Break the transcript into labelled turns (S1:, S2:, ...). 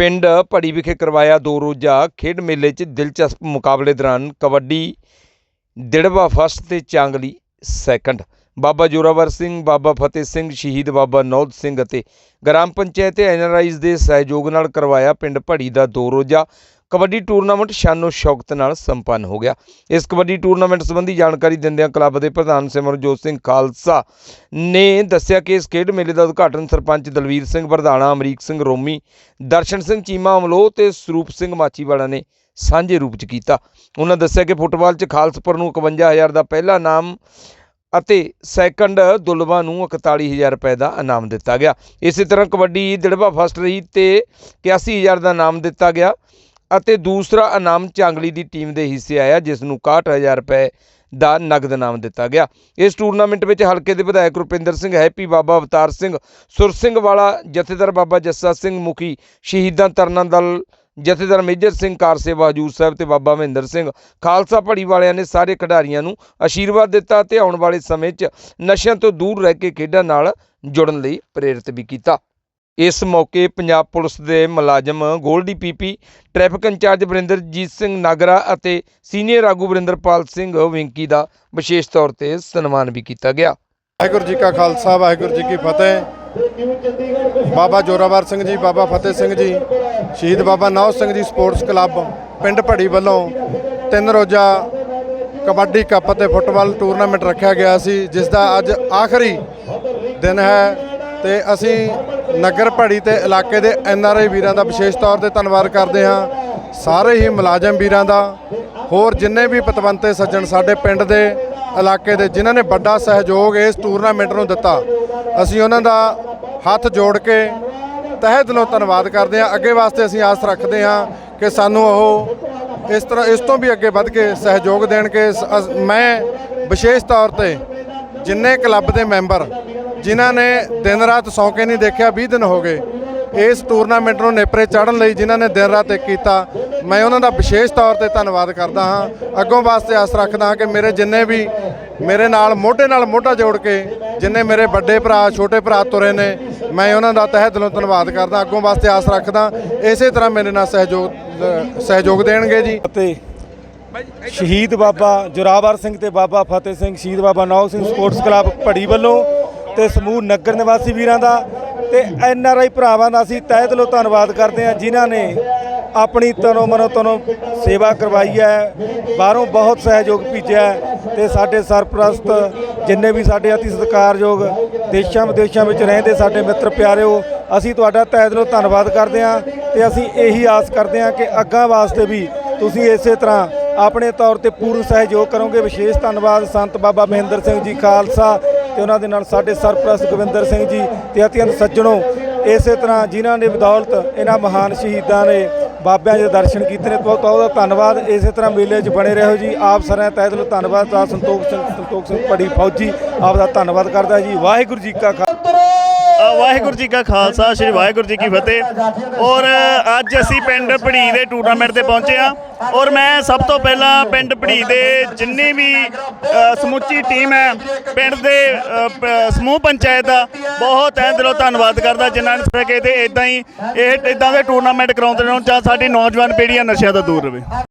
S1: ਪਿੰਡ ਭੜੀ ਵਿਖੇ ਕਰਵਾਇਆ ਦੋ ਰੋਜ਼ਾ ਖੇਡ ਮੇਲੇ 'ਚ ਦਿਲਚਸਪ ਮੁਕਾਬਲੇ ਦੌਰਾਨ ਕਬੱਡੀ ਦਿੜਵਾ ਫਸਟ ਤੇ ਚਾਂਗਲੀ ਸੈਕੰਡ। ਬਾਬਾ ਜੋਰਾਵਰ ਸਿੰਘ, ਬਾਬਾ ਫਤਿਹ ਸਿੰਘ, ਸ਼ਹੀਦ ਬਾਬਾ ਨੌਦ ਸਿੰਘ ਅਤੇ ਗ੍ਰਾਮ ਪੰਚਾਇਤ ਤੇ ਐਨਆਰਆਈਜ਼ ਦੇ ਸਹਿਯੋਗ ਨਾਲ ਕਰਵਾਇਆ ਪਿੰਡ ਭੜੀ ਦਾ ਦੋ ਰੋਜ਼ਾ। ਕਬੱਡੀ ਟੂਰਨਾਮੈਂਟ ਸ਼ਾਨੋ ਸ਼ੌਕਤ ਨਾਲ ਸੰਪੰਨ ਹੋ ਗਿਆ। ਇਸ ਕਬੱਡੀ ਟੂਰਨਾਮੈਂਟ ਸੰਬੰਧੀ ਜਾਣਕਾਰੀ ਦਿੰਦਿਆਂ ਕਲੱਬ ਦੇ ਪ੍ਰਧਾਨ ਸਿਮਰਜੋਤ ਸਿੰਘ ਖਾਲਸਾ ਨੇ ਦੱਸਿਆ ਕਿ ਇਸ ਖੇਡ ਮੇਲੇ ਦਾ ਉਦਘਾਟਨ ਸਰਪੰਚ ਦਲਵੀਰ ਸਿੰਘ, ਪ੍ਰਧਾਨਾ ਅਮਰੀਕ ਸਿੰਘ, ਰੋਮੀ ਦਰਸ਼ਨ ਸਿੰਘ, ਚੀਮਾ ਅਮਲੋ ਤੇ ਸਰੂਪ ਸਿੰਘ ਮਾਚੀਵਾੜਾ ਨੇ ਸਾਂਝੇ ਰੂਪ 'ਚ ਕੀਤਾ। ਉਹਨਾਂ ਦੱਸਿਆ ਕਿ ਫੁੱਟਬਾਲ 'ਚ ਖਾਲਸਪੁਰ ਨੂੰ 51000 ਦਾ ਪਹਿਲਾ ਇਨਾਮ ਅਤੇ ਸੈਕੰਡ ਦੁਲਵਾ ਨੂੰ 41000 ਰੁਪਏ ਦਾ ਇਨਾਮ ਦਿੱਤਾ ਗਿਆ। ਇਸੇ ਤਰ੍ਹਾਂ ਕਬੱਡੀ ਦਿੜਵਾ ਫਸਟ ਰਹੀ ਤੇ 81000 ਦਾ ਇਨਾਮ ਦਿੱਤਾ ਗਿਆ। ਅਤੇ ਦੂਸਰਾ ਇਨਾਮ ਚਾਂਗਲੀ ਦੀ ਟੀਮ ਦੇ ਹਿੱਸੇ ਆਇਆ, ਜਿਸ ਨੂੰ 61000 ਰੁਪਏ ਦਾ ਨਗਦ ਇਨਾਮ ਦਿੱਤਾ ਗਿਆ। ਇਸ ਟੂਰਨਾਮੈਂਟ ਵਿੱਚ ਹਲਕੇ ਦੇ ਵਿਧਾਇਕ ਰੁਪਿੰਦਰ ਸਿੰਘ, ਹੈਪੀ ਬਾਬਾ ਅਵਤਾਰ ਸਿੰਘ, ਸੁਰ ਸਿੰਘ ਵਾਲਾ, ਜਥੇਦਾਰ ਬਾਬਾ ਜੱਸਾ ਸਿੰਘ ਮੁਖੀ, ਸ਼ਹੀਦਾਂ ਤਰਨਾ ਦਲ, ਜਥੇਦਾਰ ਮੇਜਰ ਸਿੰਘ ਕਾਰਸੇਵਾ ਹਜੂਰ ਸਾਹਿਬ ਤੇ ਬਾਬਾ ਮਹਿੰਦਰ ਸਿੰਘ, ਖਾਲਸਾ ਭੜੀ ਵਾਲਿਆਂ ਨੇ ਸਾਰੇ ਖਿਡਾਰੀਆਂ ਨੂੰ ਅਸ਼ੀਰਵਾਦ ਦਿੱਤਾ ਤੇ ਆਉਣ ਵਾਲੇ ਸਮੇਂ 'ਚ ਨਸ਼ਿਆਂ ਤੋਂ ਦੂਰ ਰਹਿ ਕੇ ਖੇਡਾਂ ਨਾਲ ਜੁੜਨ ਲਈ ਪ੍ਰੇਰਿਤ ਵੀ ਕੀਤਾ। ਇਸ ਮੌਕੇ ਪੰਜਾਬ ਪੁਲਿਸ ਦੇ ਮੁਲਾਜ਼ਮ Goldy PP, traffic incharge Varinderjit Singh Nagra ਅਤੇ ਸੀਨੀਅਰ ਆਗੂ ਵਰਿੰਦਰਪਾਲ ਸਿੰਘ ਵਿੰਕੀ ਦਾ ਵਿਸ਼ੇਸ਼ ਤੌਰ ਤੇ ਸਨਮਾਨ ਵੀ ਕੀਤਾ ਗਿਆ।
S2: ਵਾਹਿਗੁਰੂ ਜੀ ਕਾ ਖਾਲਸਾ, ਵਾਹਿਗੁਰੂ ਜੀ ਕੀ ਫਤਿਹ। ਬਾਬਾ ਜੋਰਾਵਰ ਸਿੰਘ ਜੀ, ਬਾਬਾ ਫਤਿਹ ਸਿੰਘ ਜੀ, ਸ਼ਹੀਦ ਬਾਬਾ ਨੌ ਸਿੰਘ ਜੀ ਸਪੋਰਟਸ ਕਲੱਬ, ਪਿੰਡ ਭੜੀ ਵੱਲੋਂ ਤਿੰਨ ਰੋਜ਼ਾ ਕਬੱਡੀ ਕੱਪ ਅਤੇ ਫੁੱਟਬਾਲ ਟੂਰਨਾਮੈਂਟ ਰੱਖਿਆ ਗਿਆ ਸੀ, ਜਿਸ ਦਾ ਅੱਜ ਆਖਰੀ ਦਿਨ ਹੈ। ਤੇ ਅਸੀਂ ਨਗਰ ਭੜੀ ਤੇ ਇਲਾਕੇ ਦੇ ਐਨ ਆਰ ਆਈ ਵੀਰਾਂ ਦਾ ਵਿਸ਼ੇਸ਼ ਤੌਰ ਤੇ ਧੰਨਵਾਦ ਕਰਦੇ ਹਾਂ। ਸਾਰੇ ਹੀ ਮੁਲਾਜ਼ਮ ਵੀਰਾਂ ਦਾ, ਹੋਰ ਜਿੰਨੇ ਵੀ ਪਤਵੰਤੇ ਸੱਜਣ ਸਾਡੇ ਪਿੰਡ ਦੇ ਇਲਾਕੇ ਦੇ, ਜਿਨ੍ਹਾਂ ਨੇ ਵੱਡਾ ਸਹਿਯੋਗ ਇਸ ਟੂਰਨਾਮੈਂਟ ਨੂੰ ਦਿੱਤਾ, ਅਸੀਂ ਉਹਨਾਂ ਦਾ ਹੱਥ ਜੋੜ ਕੇ ਤਹਿ ਦਿਲੋਂ ਧੰਨਵਾਦ ਕਰਦੇ ਹਾਂ। ਅੱਗੇ ਵਾਸਤੇ ਅਸੀਂ ਆਸ ਰੱਖਦੇ ਹਾਂ ਕਿ ਸਾਨੂੰ ਉਹ ਇਸ ਤਰ੍ਹਾਂ, ਇਸ ਤੋਂ ਵੀ ਅੱਗੇ ਵੱਧ ਕੇ ਸਹਿਯੋਗ ਦੇਣਗੇ। ਸ- ਮੈਂ ਵਿਸ਼ੇਸ਼ ਤੌਰ ਤੇ ਜਿੰਨੇ ਕਲੱਬ ਦੇ ਮੈਂਬਰ ਜਿਨ੍ਹਾਂ ਨੇ ਦਿਨ ਰਾਤ ਸੌਂ ਕੇ ਨਹੀਂ ਦੇਖਿਆ 20 ਦਿਨ ਹੋ ਗਏ। ਇਸ ਟੂਰਨਾਮੈਂਟ ਨੂੰ ਨੇਪਰੇ ਚਾੜਨ ਲਈ ਜਿਨ੍ਹਾਂ ਨੇ ਦਿਨ ਰਾਤ ਇੱਕ ਕੀਤਾ, ਮੈਂ ਉਹਨਾਂ ਦਾ ਵਿਸ਼ੇਸ਼ ਤੌਰ ਤੇ ਧੰਨਵਾਦ ਕਰਦਾ ਹਾਂ। ਅੱਗੋਂ ਵਾਸਤੇ ਆਸ ਰੱਖਦਾ ਹਾਂ ਕਿ ਮੇਰੇ ਜਿੰਨੇ ਵੀ ਮੇਰੇ ਨਾਲ, ਮੋਢੇ ਨਾਲ ਮੋਢਾ ਜੋੜ ਕੇ ਜਿੰਨੇ ਮੇਰੇ ਵੱਡੇ ਭਰਾ, ਛੋਟੇ ਭਰਾ ਤੁਰੇ ਨੇ, ਮੈਂ ਉਹਨਾਂ ਦਾ ਤਹਿ ਦਿਲੋਂ ਧੰਨਵਾਦ ਕਰਦਾ। ਅੱਗੋਂ ਵਾਸਤੇ ਆਸ ਰੱਖਦਾ, ਇਸੇ ਤਰ੍ਹਾਂ ਮੇਰੇ ਨਾਲ ਸਹਿਯੋਗ ਸਹਿਯੋਗ ਦੇਣਗੇ ਜੀ।
S3: ਅਤੇ ਸ਼ਹੀਦ ਬਾਬਾ ਜੋਰਾਵਰ ਸਿੰਘ ਤੇ ਬਾਬਾ ਫਤਿਹ ਸਿੰਘ, ਸ਼ਹੀਦ ਬਾਬਾ ਨੌ ਸਿੰਘ ਸਪੋਰਟਸ ਕਲੱਬ ਭੜੀ ਵੱਲੋਂ ਤੇ ਸਮੂਹ ਨਗਰ ਨਿਵਾਸੀ ਵੀਰਾਂ ਦਾ ਤੇ ਐਨ ਆਰ ਆਈ ਭਰਾਵਾਂ ਦਾ ਅਸੀਂ ਤਹਿ ਦਿਲੋਂ ਧੰਨਵਾਦ ਕਰਦੇ ਹਾਂ, ਜਿਨ੍ਹਾਂ ਨੇ ਆਪਣੀ ਤਨੋ ਮਨੋ ਤਨੋ ਸੇਵਾ ਕਰਵਾਈ ਹੈ, ਬਾਹਰੋਂ ਬਹੁਤ ਸਹਿਯੋਗ ਭੇਜਿਆ ਹੈ ਤੇ ਸਾਡੇ ਸਰਪ੍ਰਸਤ ਜਿੰਨੇ ਵੀ ਸਾਡੇ ਅਤੀ ਸਤਿਕਾਰਯੋਗ ਦੇਸ਼ਾਂ ਵਿਦੇਸ਼ਾਂ ਵਿੱਚ ਰਹਿੰਦੇ ਸਾਡੇ ਮਿੱਤਰ ਪਿਆਰਿਓ, ਅਸੀਂ ਤੁਹਾਡਾ ਤਹਿ ਦਿਲੋਂ ਧੰਨਵਾਦ ਕਰਦੇ ਹਾਂ ਤੇ ਅਸੀਂ ਇਹੀ ਆਸ ਕਰਦੇ ਹਾਂ ਕਿ ਅੱਗਾ ਵਾਸਤੇ ਵੀ ਤੁਸੀਂ ਇਸੇ ਤਰ੍ਹਾਂ ਆਪਣੇ ਤੌਰ ਤੇ ਪੂਰਨ ਸਹਿਯੋਗ ਕਰੋਗੇ। ਵਿਸ਼ੇਸ਼ ਧੰਨਵਾਦ ਸੰਤ ਬਾਬਾ ਮਹਿੰਦਰ ਸਿੰਘ ਜੀ ਖਾਲਸਾ ਤੇ ਉਹਨਾਂ ਦੇ ਨਾਲ ਸਾਡੇ ਸਰਪ੍ਰਸਤ ਗੋਬਿੰਦਰ ਸਿੰਘ ਜੀ ਤੇ ਅਤਿਅੰਤ ਸੱਜਣੋ ਇਸੇ ਤਰ੍ਹਾਂ ਜਿਨ੍ਹਾਂ ਨੇ ਬਦੌਲਤ ਇਹਨਾਂ ਮਹਾਨ ਸ਼ਹੀਦਾਂ ਨੇ ਬਾਬਿਆਂ ਦੇ ਦਰਸ਼ਨ ਕੀਤੇ ਨੇ, ਬਹੁਤ ਬਹੁਤ ਉਹਦਾ ਧੰਨਵਾਦ। ਇਸੇ ਤਰ੍ਹਾਂ ਮੇਲੇ 'ਚ ਬਣੇ ਰਹੋ ਜੀ। ਆਪ ਸਾਰਿਆਂ ਤਹਿ ਦਿਲੋਂ ਧੰਨਵਾਦ। ਦਾ ਸੰਤੋਖ ਸਿੰਘ ਸੰਤੋਖ ਸਿੰਘ ਪੜੀ ਫੌਜੀ। ਆਪ ਦਾ ਧੰਨਵਾਦ ਕਰਦਾ ਜੀ। ਵਾਹਿਗੁਰੂ ਜੀ ਕਾ ਖਾਲਸਾ।
S4: ਵਾਹਿਗੁਰੂ ਜੀ ਕਾ ਖਾਲਸਾ ਸ੍ਰੀ ਵਾਹਿਗੁਰੂ ਜੀ ਕੀ ਫਤਿਹ। ਔਰ ਅੱਜ ਅਸੀਂ ਪਿੰਡ ਭੜੀ ਦੇ ਟੂਰਨਾਮੈਂਟ ਤੇ ਪਹੁੰਚੇ ਆ ਔਰ ਮੈਂ ਸਭ ਤੋਂ ਪਹਿਲਾਂ ਪਿੰਡ ਭੜੀ ਦੇ ਜਿੰਨੀ ਵੀ ਸਮੁੱਚੀ ਟੀਮ ਹੈ ਪਿੰਡ ਦੇ ਸਮੂਹ ਪੰਚਾਇਤ ਦਾ ਬਹੁਤ ਤਹਿ ਦਿਲੋਂ ਧੰਨਵਾਦ ਕਰਦਾ ਜਿਨ੍ਹਾਂ ਨੇ ਸਕੇ ਤੇ ਇਦਾਂ ਹੀ ਇਹ ਇਦਾਂ ਦੇ ਟੂਰਨਾਮੈਂਟ ਕਰਾਉਂਦੇ ਰਹਿਣ ਜਾਂ ਸਾਡੀ ਨੌਜਵਾਨ ਪੀੜ੍ਹੀ ਨਸ਼ਿਆਂ ਤੋਂ ਦੂਰ ਰਹੇ।